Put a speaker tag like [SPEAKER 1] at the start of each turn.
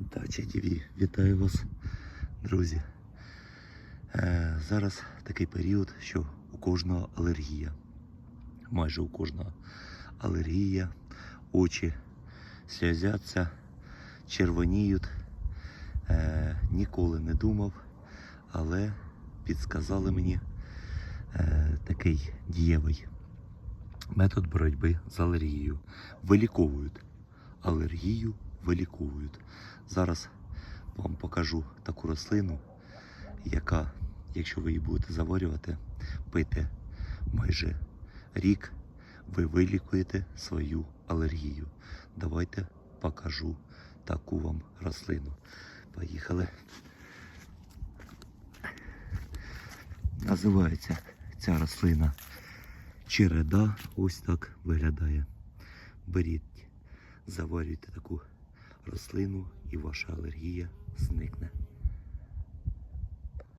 [SPEAKER 1] Дача ТВ. Вітаю вас, друзі. Е, зараз такий період, що у кожного алергія. Майже у кожного алергія, очі сльозяться, червоніють. Е, ніколи не думав, але підсказали мені е, такий дієвий метод боротьби з алергією. Виліковують. Алергію виліковують. Зараз вам покажу таку рослину, яка, якщо ви її будете заварювати, пити майже рік, ви вилікуєте свою алергію. Давайте покажу таку вам рослину. Поїхали. Називається ця рослина череда. Ось так виглядає. Беріть, заварюйте таку рослину і ваша алергія зникне.